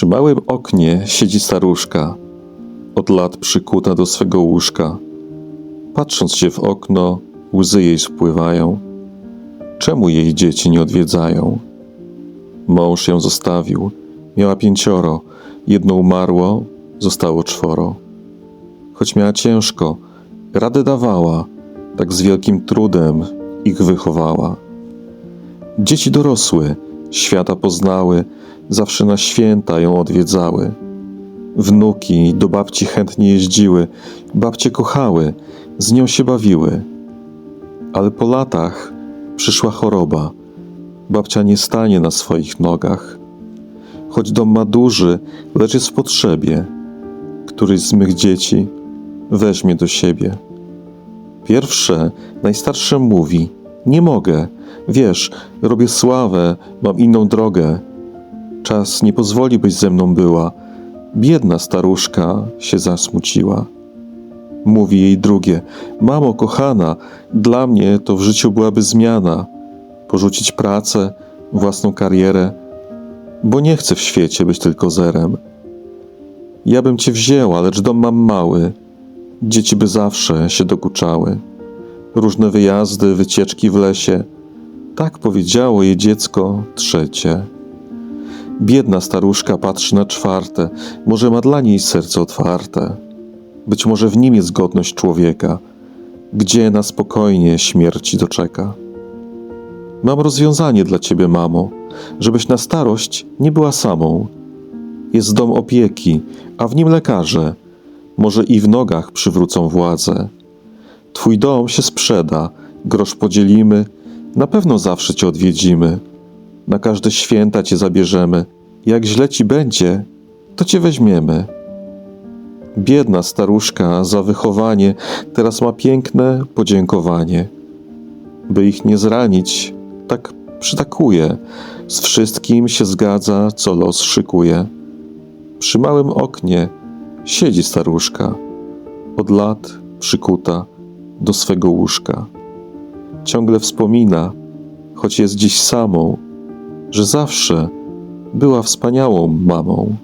Przy małym oknie siedzi staruszka, od lat przykuta do swego łóżka. Patrząc się w okno, łzy jej spływają. Czemu jej dzieci nie odwiedzają? Mąż ją zostawił, miała pięcioro, jedno umarło, zostało czworo. Choć miała ciężko, radę dawała, tak z wielkim trudem ich wychowała. Dzieci dorosły, świata poznały, zawsze na święta ją odwiedzały. Wnuki do babci chętnie jeździły, babcie kochały, z nią się bawiły. Ale po latach przyszła choroba. Babcia nie stanie na swoich nogach. Choć dom ma duży, lecz jest w potrzebie. Któryś z mych dzieci weźmie do siebie. Pierwsze, najstarsze mówi: Nie mogę, wiesz, robię sławę, mam inną drogę. Czas nie pozwoli, byś ze mną była. Biedna staruszka się zasmuciła. Mówi jej drugie: Mamo, kochana, dla mnie to w życiu byłaby zmiana. Porzucić pracę, własną karierę, bo nie chcę w świecie być tylko zerem. Ja bym cię wzięła, lecz dom mam mały. Dzieci by zawsze się dokuczały. Różne wyjazdy, wycieczki w lesie. Tak powiedziało jej dziecko trzecie. Biedna staruszka patrzy na czwarte, może ma dla niej serce otwarte. Być może w nim jest godność człowieka, gdzie na spokojnie śmierci doczeka. Mam rozwiązanie dla ciebie, mamo, żebyś na starość nie była samą. Jest dom opieki, a w nim lekarze. Może i w nogach przywrócą władzę. Twój dom się sprzeda, grosz podzielimy, na pewno zawsze cię odwiedzimy. Na każde święta cię zabierzemy. Jak źle ci będzie, to cię weźmiemy. Biedna staruszka za wychowanie teraz ma piękne podziękowanie. By ich nie zranić, tak przytakuje, z wszystkim się zgadza, co los szykuje. Przy małym oknie siedzi staruszka, od lat przykuta do swego łóżka. Ciągle wspomina, choć jest dziś samą, że zawsze była wspaniałą mamą.